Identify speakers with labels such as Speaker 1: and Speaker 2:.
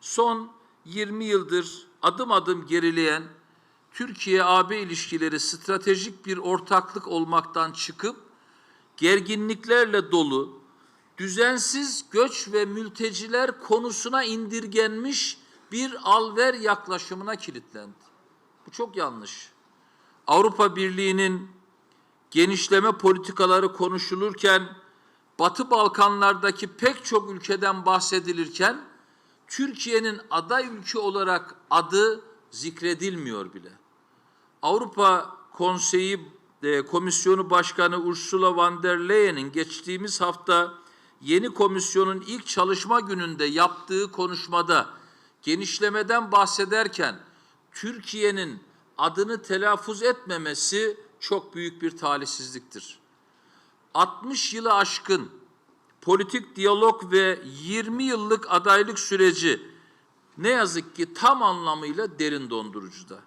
Speaker 1: son 20 yıldır adım adım gerileyen Türkiye-AB ilişkileri stratejik bir ortaklık olmaktan çıkıp gerginliklerle dolu, düzensiz göç ve mülteciler konusuna indirgenmiş bir alver yaklaşımına kilitlendi. Bu çok yanlış. Avrupa Birliği'nin genişleme politikaları konuşulurken Batı Balkanlardaki pek çok ülkeden bahsedilirken Türkiye'nin aday ülke olarak adı zikredilmiyor bile. Avrupa Konseyi e, Komisyonu Başkanı Ursula von der Leyen'in geçtiğimiz hafta yeni komisyonun ilk çalışma gününde yaptığı konuşmada genişlemeden bahsederken Türkiye'nin adını telaffuz etmemesi çok büyük bir talihsizliktir. 60 yılı aşkın politik diyalog ve 20 yıllık adaylık süreci ne yazık ki tam anlamıyla derin dondurucuda.